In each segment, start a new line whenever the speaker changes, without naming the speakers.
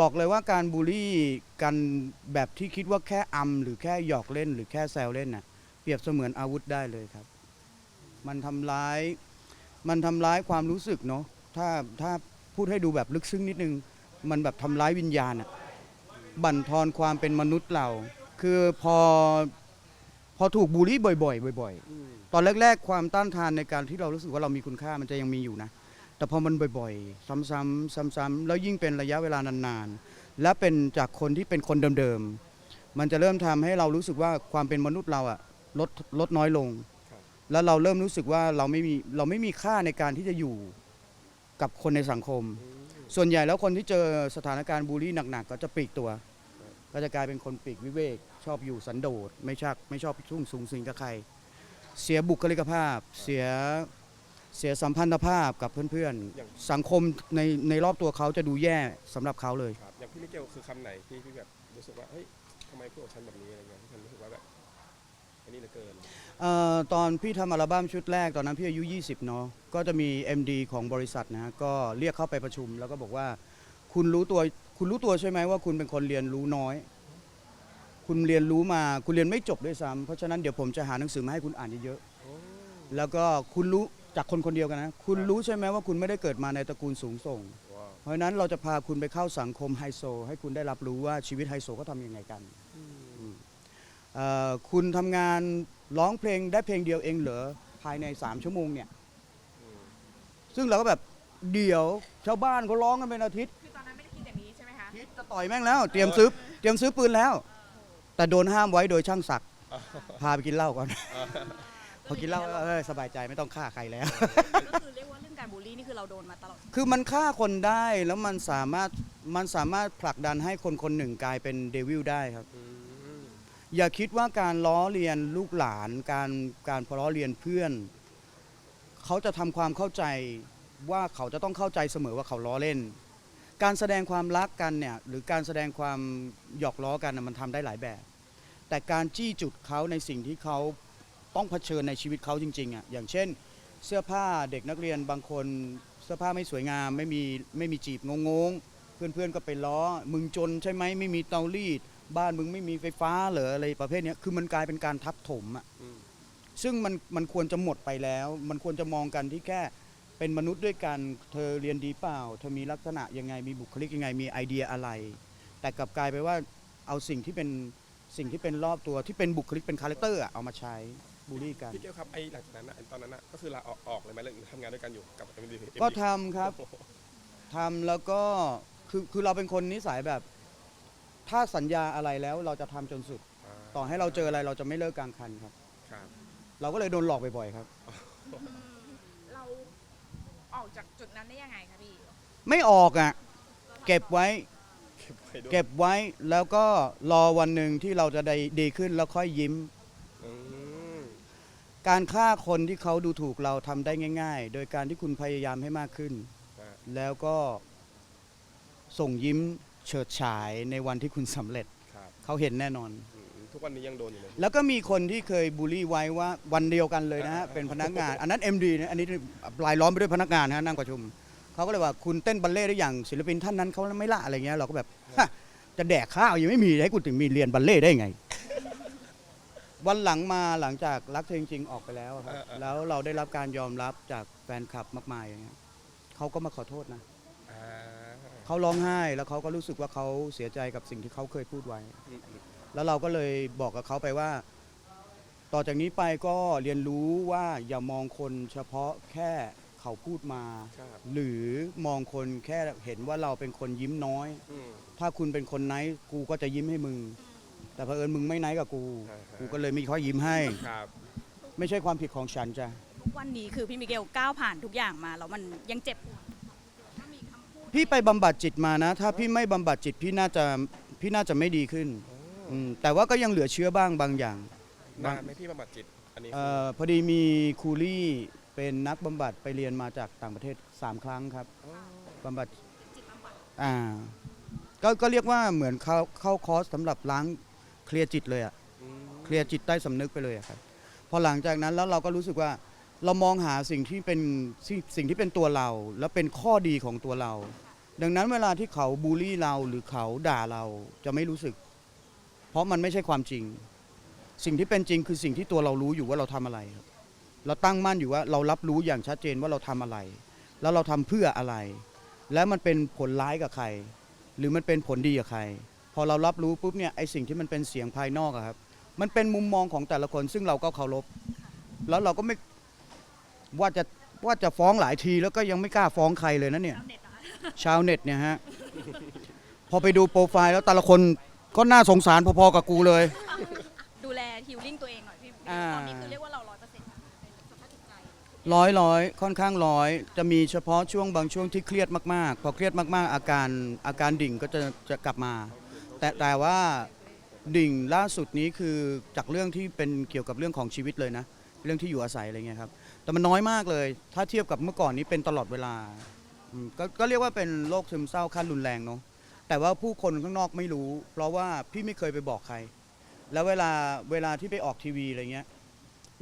บอกเลยว่าการบูลลี่กันแบบที่คิดว่าแค่อำหรือแค่หยอกเล่น หรือแค่แซวเล่นน่ะเปรียบเสมือนอาวุธได้เลยครับ มันทำร้าย มันทำร้ายความรู้สึกเนาะถ้าถ้าพูดให้ดูแบบลึกซึ้งนิดนึง มันแบบทำร้ายวิญญาณอะบั่นทอนความเป็นมนุษย์เรา คือพอพอถูกบูลลี่บ่อยๆบ่อยๆ ตอนแรก ๆ ความต้านทานในการที่เรารู้สึกว่าเรามีคุณค่ามันจะยังมีอยู่นะ แต่พอมันบ่อยๆ ซ้ำๆซ้ำๆแล้วยิ่งเป็นระยะเวลานานๆ และเป็นจากคนที่เป็นคนเดิมๆ มันจะเริ่มทำให้เรารู้สึกว่าความเป็นมนุษย์เราอะลดลดน้อยลง แล้วเราเริ่มรู้สึกว่าเราไม่มีเราไม่มีค่าในการที่จะอยู่กับคนในสังคม
อืม
ส่วนใหญ่แล้วคนที่เจอสถานการณ์บูลลี่หนักๆ ก็จะปลีกตัว ก็จะกลายเป็นคนปลีกวิเวก ชอบอยู่สันโดษไม่ชอบไม่ชอบทุ่งสูงสิงกับใคร เสียบุคลิกภาพ เสีย เสียสัมพันธภาพกับเพื่อนๆ สังคมในในรอบตัวเขาจะดูแย่สำหรับเขาเลย
ครับอย่างพี่มิเกลคือคำไหนที่พี่แบบรู้สึกว่าเฮ้ยทำไมพูดกับฉันแบบนี้อะไรเงี้ยที่ฉันรู้สึกว่าแบบอันนี้เหลือเกิน
เอ่อตอนพี่ทำอัลบั้มชุดแรกตอนนั้นพี่อายุ 20 เนาะก็จะมี MD ของบริษัทนะฮะก็เรียกเข้าไปประชุม แล้วก็บอกว่า คุณรู้ตัวคุณรู้ตัวใช่ไหมว่าคุณเป็นคนเรียนรู้น้อย คุณเรียนรู้มาคุณเรียนไม่จบด้วยซ้ำเพราะฉะนั้นเดี๋ยวผมจะหาหนังสือมาให้คุณอ่านเยอะ
โอ้
ๆแล้วก็คุณรู้ จากคนคนเดียวกันนะ คุณรู้ใช่ไหมว่าคุณไม่ได้เกิดมาในตระกูลสูงส่ง
ว้าว
เพราะฉะนั้นเราจะพาคุณไปเข้าสังคมไฮโซ ให้คุณได้รับรู้ว่าชีวิตไฮโซเขาทำยังไงกันเอ่อคุณทำงานร้องเพลงได้เพลงเดียวเองเหรอภายใน 3 ชั่วโมงเนี่ย
อืม
ซึ่งเราก็แบบเดี๋ยวชาวบ้านเขาร้องกันเป็นอาทิตย์
คือตอนนั้นไม่ได้คิดอย่างนี้ใช่ไหมคะ
คิดจะต่อยแม่งแล้ว เตรียมซื้อเตรียมซื้อปืนแล้ว แต่โดนห้ามไว้โดยช่างศักดิ์พาไปกินเหล้าก่อน พอกินเหล้าเออสบายใจไม่ต้องฆ่าใครแล้ว
ก็คือเรียกว่าเรื่องการบูลลี่นี่คือเราโดนมาตลอด
คือมันฆ่าคนได้แล้วมันสามารถมันสามารถผลักดันให้คนคนหนึ่งกลายเป็นเดวิลได้ครับ
อืม
อย่าคิดว่าการล้อเลียนลูกหลานการการล้อเลียนเพื่อน เขาจะทำความเข้าใจว่าเขาจะต้องเข้าใจเสมอว่าเขาล้อเล่น การแสดงความรักกันเนี่ยหรือการแสดงความหยอกล้อกันน่ะมันทำได้หลายแบบ แต่การจี้จุดเขาในสิ่งที่เขา ต้องเผชิญในชีวิตเขาจริงๆอะอย่างเช่น เสื้อผ้าเด็กนักเรียนบางคน เสื้อผ้าไม่สวยงามไม่มีไม่มีจีบงงๆเพื่อนๆก็ไปล้อ มึงจนใช่ไหมไม่มีเตารีด บ้านมึงไม่มีไฟฟ้าเหรออะไรประเภทเนี้ยคือมันกลายเป็นการทับถมอะ
อืม
ซึ่งมันมันควรจะหมดไปแล้ว มันควรจะมองกันที่แค่เป็นมนุษย์ด้วยกัน เธอเรียนดีเปล่า เธอมีลักษณะยังไง มีบุคลิกยังไง มีไอเดียอะไร แต่กลับกลายไปว่าเอาสิ่งที่เป็นสิ่งที่เป็นรอบตัวที่เป็นบุคลิกเป็นคาแรคเตอร์อะเอามาใช้ บูลลี่กัน
พี่เกลครับไอ้หลังจากนั้นน่ะตอนนั้นน่ะก็คือลาออกออกเลยไหมหรือทำงานด้วยกันอยู่กับ MD
ก็ทำครับทำแล้วก็คือคือเราเป็นคนนิสัยแบบ ถ้าสัญญาอะไรแล้วเราจะทำจนสุดต่อให้เราเจออะไรเราจะไม่เลิกกลางคันครับ
ครับ
เราก็เลยโดนหลอกบ่อยๆครับ
เราออกจากจุดนั้นได้ยังไงคะพี่
ไม่ออกอะ เก็บไว้
เก็บไว้ด้วย
เก็บไว้แล้วก็รอวันหนึ่งที่เราจะได้ดีขึ้นแล้วค่อยยิ้ม
อืม
การฆ่าคนที่เขาดูถูกเราทำได้ง่าย ๆ โดยการที่คุณพยายามให้มากขึ้น
อ่า
แล้วก็ส่งยิ้มเฉิดฉายในวันที่คุณสำเร็จ
ครับ
เขาเห็นแน่นอน
อืมทุกวันนี้ยังโดนอยู่เลย
แล้วก็มีคนที่เคยบูลลี่ไว้ว่าวันเดียวกันเลยนะฮะ เป็นพนักงาน อันนั้น MD นะอันนี้รายล้อมไปด้วยพนักงานนะฮะนั่งประชุมเขาก็เลยว่าคุณเต้นบัลเล่ต์ได้อย่างศิลปินท่านนั้นเขาไม่ละอะไรเงี้ยเราก็แบบฮะจะแดกข้าวยังไม่มีให้กูถึงมีเรียนบัลเล่ต์ได้ไง วันหลังมาหลังจากรักเธอจริงๆออกไปแล้วครับแล้วเราได้รับการยอมรับจากแฟนคลับมากมายอย่างเงี้ยเขาก็มาขอโทษนะ
อ่า
เขาร้องไห้แล้วเขาก็รู้สึกว่าเขาเสียใจกับสิ่งที่เขาเคยพูดไว้
อืมอืม
แล้วเราก็เลยบอกกับเขาไปว่า ต่อจากนี้ไปก็เรียนรู้ว่าอย่ามองคนเฉพาะแค่เขาพูดมา
ครับ
หรือมองคนแค่เห็นว่าเราเป็นคนยิ้มน้อย
อืม
ถ้าคุณเป็นคนไนท์กูก็จะยิ้มให้มึง แต่เผอิญมึงไม่ไนท์กับกู
อ่าฮะ
กูก็เลยไม่ค่อยยิ้มให้
ครับ
ไม่ใช่ความผิดของฉันจ้ะ
ทุกวันนี้คือพี่มิเกลก้าวผ่านทุกอย่างมาแล้วมันยังเจ็บปวดถ้ามีคำพูด
พี่ไปบำบัดจิตมานะ ถ้าพี่ไม่บำบัดจิตพี่น่าจะพี่น่าจะไม่ดีขึ้นอืมแต่ว่าก็ยังเหลือเชื้อบ้างบางอย่าง
นานไหมพี่บำบัดจิต อันนี้
เออพอดีมีครูลี่เป็นนักบำบัดไปเรียนมาจากต่างประเทศ 3 ครั้งครับ
อ๋อบำ
บัด
จิตบำบัด
อ่าก็ก็เรียกว่าเหมือนเข้าเข้าคอร์สสำหรับล้าง เคลียร์จิตเลยอะ
อืม
เคลียร์จิตใต้สำนึกไปเลยอะครับพอหลังจากนั้นแล้วเราก็รู้สึกว่าเรามองหาสิ่งที่เป็นสิ่งสิ่งที่เป็นตัวเรา และเป็นข้อดีของตัวเรา ดังนั้นเวลาที่เขาบูลลี่เราหรือเขาด่าเราจะไม่รู้สึก เพราะมันไม่ใช่ความจริง สิ่งที่เป็นจริงคือสิ่งที่ตัวเรารู้อยู่ว่าเราทำอะไรครับเราตั้งมั่นอยู่ว่าเรารับรู้อย่างชัดเจนว่าเราทำอะไร แล้วเราทำเพื่ออะไร และมันเป็นผลร้ายกับใคร หรือมันเป็นผลดีกับใครพ อเรารับรู้ปุ๊บเนี่ยไอสิ่งที่มันเป็นเสียงภายนอกอะครับ มันเป็นมุมมองของแต่ละคนซึ่งเราก็เคารพแล้วเราก็ไม่ว่าจะว่าจะฟ้องหลายทีแล้วก็ยังไม่กล้าฟ้องใครเลยนะเนี่ย
ชาวเน็ตนะคะ
ชาวเน็ตเนี่ยฮะ พอไปดูโปรไฟล์แล้วแต่ละคนก็น่าสงสารพอๆกับกูเลย
ดูแลฮิลลิ่งตัวเองหน่อยพี่
อ่า
ตอนนี้คือเรียกว่าเราร้อยเปอร์เซ็นต์สภาพจิตใจ
ร้อยร้อยค่อนข้างร้อย จะมีเฉพาะช่วงบางช่วงที่เครียดมากๆ พอเครียดมากๆ อาการอาการดิ่งก็จะจะกลับมา แต่แต่ว่าดิ่งล่าสุดนี้คือจากเรื่องที่เป็นเกี่ยวกับเรื่องของชีวิตเลยนะ เรื่องที่อยู่อาศัยอะไรเงี้ยครับ แต่มันน้อยมากเลย ถ้าเทียบกับเมื่อก่อนนี้เป็นตลอดเวลาอืมกก็เรียกว่าเป็นโรคซึมเศร้าขั้นรุนแรงเนาะแต่ว่าผู้คนข้างนอกไม่รู้ เพราะว่าพี่ไม่เคยไปบอกใคร แล้วเวลาเวลาที่ไปออกทีวีอะไรเงี้ย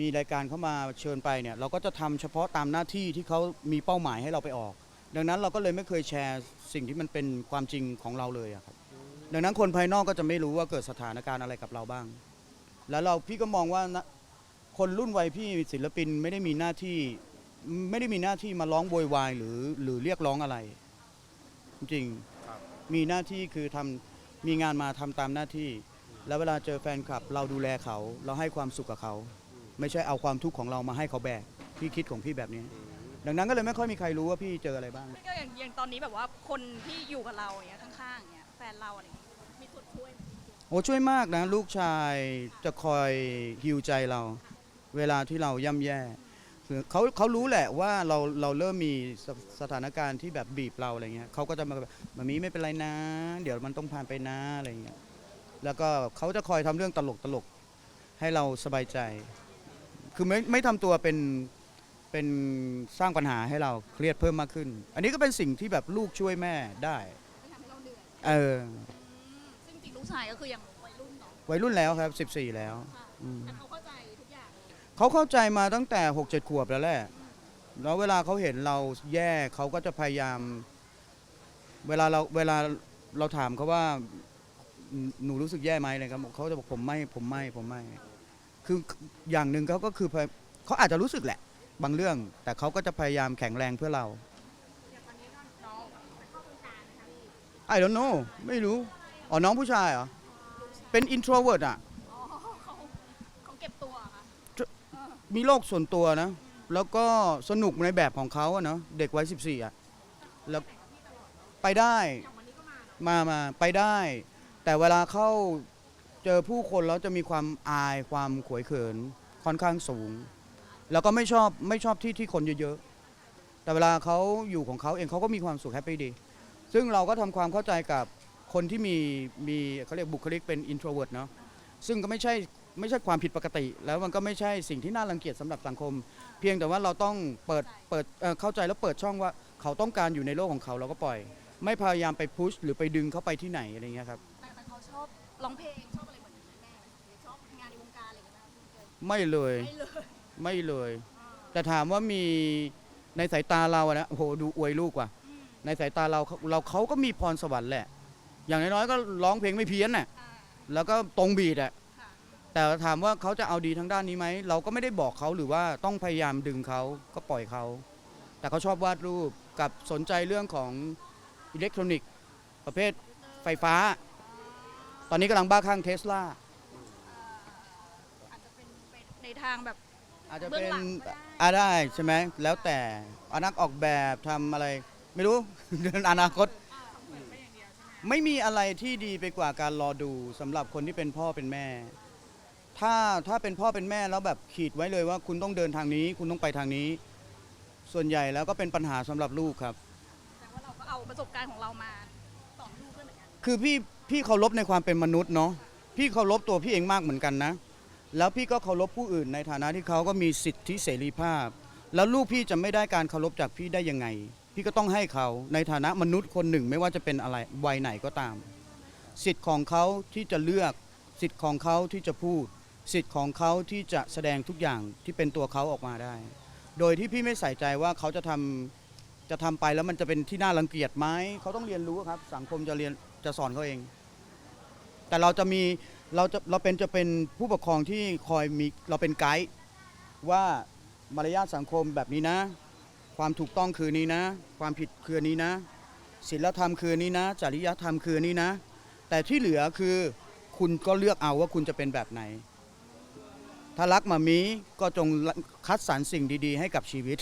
มีรายการเข้ามาเชิญไปเนี่ยเราก็จะทำเฉพาะตามหน้าที่ที่เขามีเป้าหมายให้เราไปออก ดังนั้นเราก็เลยไม่เคยแชร์สิ่งที่มันเป็นความจริงของเราเลยอะครับ ดังนั้นคนภายนอกก็จะไม่รู้ว่าเกิดสถานการณ์อะไรกับเราบ้าง แล้วเราพี่ก็มองว่านะคนรุ่นวัยพี่ศิลปินไม่ได้มีหน้าที่ไม่ได้มีหน้าที่มาร้องโวยวายหรือหรือเรียกร้องอะไร จริงๆ
ครับ
มีหน้าที่คือทำมีงานมาทำตามหน้าที่ แล้วเวลาเจอแฟนคลับ เราดูแลเขา เราให้ความสุขกับเขา ไม่ใช่เอาความทุกข์ของเรามาให้เขาแบกพี่คิดของพี่แบบนี้ ดังนั้นก็เลยไม่ค่อยมีใครรู้ว่าพี่เจออะไรบ้าง
ก็อย่างอย่างตอนนี้แบบว่าคนที่อยู่กับเราอย่างเงี้ยข้างๆ แฟนเราอะไรอย่างเงี้ยมีส่วนช่วยไหม
โอ้ช่วยมากนะ ลูกชายจะคอยฮิวใจเรา เวลาที่เราย่ำแย่คือเขาเขารู้แหละว่าเราเราเริ่มมีสสถานการณ์ที่แบบบีบเราอะไรเงี้ยเขาก็จะมาแบบมามีไม่เป็นไรนะ เดี๋ยวมันต้องผ่านไปนะอะไรเงี้ยแล้วก็เขาจะคอยทำเรื่องตลกตลกให้เราสบายใจ คือไม่ไม่ทำตัวเป็นเป็นสร้างปัญหาให้เราเครียดเพิ่มมากขึ้น อันนี้ก็เป็นสิ่งที่แบบลูกช่วยแม่ได้
เราเหนื่อย
เออ
อืมซึ่งจริงๆลูกชายก็คือยังวัยรุ่นเนาะ
วัยรุ่นแล้วครับ 14 แล้ว
ค่ะ
อืม
แต่เขาเข้าใจทุกอย่างเลย
เขาเข้าใจมาตั้งแต่หกเจ็ดขวบแล้วแหละ แล้วเวลาเขาเห็นเราแย่เขาก็จะพยายาม เวลาเราเวลาเราถามเขาว่าหนูหนูรู้สึกแย่ไหมอะไรครับเขาจะบอกผมไม่ผมไม่ผมไม่ คืออย่างหนึ่งเขาก็คือพยเขาอาจจะรู้สึกแหละ บางเรื่อง แต่เขาก็จะพยายามแข็งแรงเพื่อเรา
น้อง
I don't know ไม่รู้ อ๋อ น้องผู้ชายเหรอ เป็น introvert อะ
อ๋อเขาเขาเก็บตัวเหรอค่ะ
มีโลกส่วนตัวนะ แล้วก็สนุกในแบบของเขาอะเนาะ เด็กวัย14 อะ แล้วไปได้ มามาไปได้ แต่เวลาเข้าเจอผู้คนแล้วจะมีความอายความขวยเขินค่อนข้างสูง แล้วก็ไม่ชอบไม่ชอบที่ที่คนเยอะๆ แต่เวลาเขาอยู่ของเขาเองเขาก็มีความสุขแฮปปี้ดี ซึ่งเราก็ทำความเข้าใจกับคนที่มีมีเขาเรียกบุคลิกเป็น introvert เนาะซึ่งก็ไม่ใช่ไม่ใช่ความผิดปกติ แล้วมันก็ไม่ใช่สิ่งที่น่ารังเกียจสำหรับสังคม เพียงแต่ว่าเราต้องเปิดเปิดเอ่อเข้าใจแล้วเปิดช่องว่าเขาต้องการอยู่ในโลกของเขาเราก็ปล่อย ไม่พยายามไปพุชหรือไปดึงเขาไปที่ไหนอะไรเงี้ยครับ
แต่แต่เขาชอบร้องเพลงชอบอะไรเหมือนแม่หรือชอบงานในวงการอะไรอย่างเงี้ยไหมคะ
ไม่เลย
ไม่เลย
ไม่เลย แต่ถามว่ามีในสายตาเราอะนะโอ้โหดูอวยลูกว่ะ
อืม
ในสายตาเราเราเขาก็มีพรสวรรค์แหละ อย่างน้อยๆก็ร้องเพลงไม่เพี้ยนน่ะ
อ่า
แล้วก็ตรงบีดอะ
ค่ะ
แต่ถามว่าเขาจะเอาดีทางด้านนี้ไหม เราก็ไม่ได้บอกเขาหรือว่าต้องพยายามดึงเขาก็ปล่อยเขา แต่เขาชอบวาดรูปกับสนใจเรื่องของอิเล็กทรอนิกส์ประเภทไฟฟ้า ตอนนี้กำลังบ้าคลั่งเทสลา
อาจจะเป็นไปในทางแบบ
อาจจะ
เบื้
เป็
อง
น
หลังก็ได้
อาได้ใช่ไหมแล้วแต่อนักออกแบบทำอะไร ไม่รู้ อนาคต ไม่มีอะไรที่ดีไปกว่าการรอดูสำหรับคนที่เป็นพ่อเป็นแม่ ถ้าถ้าเป็นพ่อเป็นแม่แล้วแบบขีดไว้เลยว่าคุณต้องเดินทางนี้ คุณต้องไปทางนี้ ส่วนใหญ่แล้วก็เป็นปัญหาสำหรับลูกครับ
แต่ว่าเราก็เอาประสบการณ์ของเรามาสอนลูกด้วยเหมือนกัน
คือพี่พี่เคารพในความเป็นมนุษย์เนาะพี่เคารพตัวพี่เองมากเหมือนกันนะ แล้วพี่ก็เคารพผู้อื่นในฐานะที่เขาก็มีสิทธิเสรีภาพ แล้วลูกพี่จะไม่ได้การเคารพจากพี่ได้ยังไง พี่ก็ต้องให้เขาในฐานะมนุษย์คนหนึ่งไม่ว่าจะเป็นอะไรวัยไหนก็ตาม สิทธิ์ของเขาที่จะเลือก สิทธิ์ของเขาที่จะพูด สิทธิ์ของเขาที่จะแสดงทุกอย่างที่เป็นตัวเขาออกมาได้ โดยที่พี่ไม่ใส่ใจว่าเขาจะทำจะทำไปแล้วมันจะเป็นที่น่ารังเกียจไหมเขาต้องเรียนรู้ครับ สังคมจะเรียนจะสอนเขาเอง แต่เราจะมีเราจะเราเป็นจะเป็นผู้ปกครองที่คอยมีเราเป็นไกด์ว่ามารยาทสังคมแบบนี้นะ ความถูกต้องคือนี้นะ ความผิดคือนี้นะศีลธรรมคือนี้นะ จริยธรรมคือนี้นะ แต่ที่เหลือคือคุณก็เลือกเอาว่าคุณจะเป็นแบบไหน ถ้ารักมามีก็จงคัดสรรสิ่งดี ๆ ให้กับชีวิต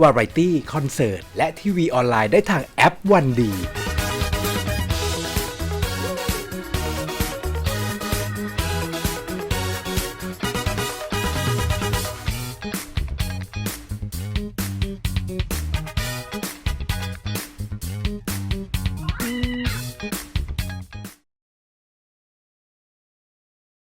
วาไรตี้ คอนเสิร์ต และทีวีออนไลน์ได้ทางแอปวันดี